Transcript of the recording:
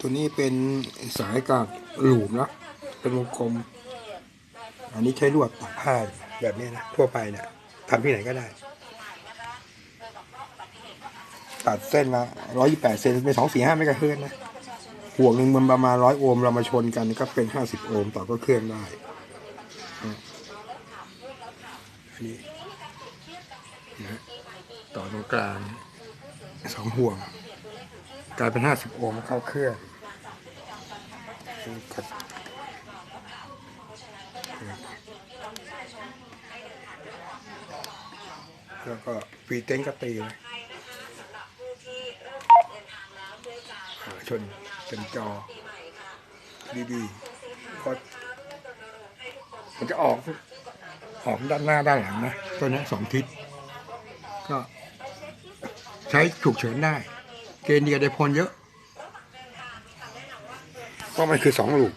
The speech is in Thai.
ตัวนี้เป็นสายกากหลูมนะเป็นวงกลม อันนี้ใช้ลวดตัดผ้าแบบนี้นะทั่วไปเนี่ยทำที่ไหนก็ได้ ตัดเส้นละร้อยยี่แปดเซนเป็นสองสี่ห้าไม่กระเทือนนะห่วงหนึ่งมันประมาณร้อยโอห์มเรามาชนกันก็เป็นห้าสิบโอห์มต่อก็เคลื่อนได้นะอันนี้นะต่อตรงกลางสองห่วง กลายเป็นห้าสิบโอห์มเข้าเครื่อง กดแล้วก็ปีเต้นก็ตีเลยชนเป็นจอ ดีๆก็มันจะออกออกด้านหน้าด้านหลังนะตัวนี้สองทิศก็ใช้ฉุกเฉินได้ เกณฑ์เดียได้พลเยอะ เพราะมันคือสองลูก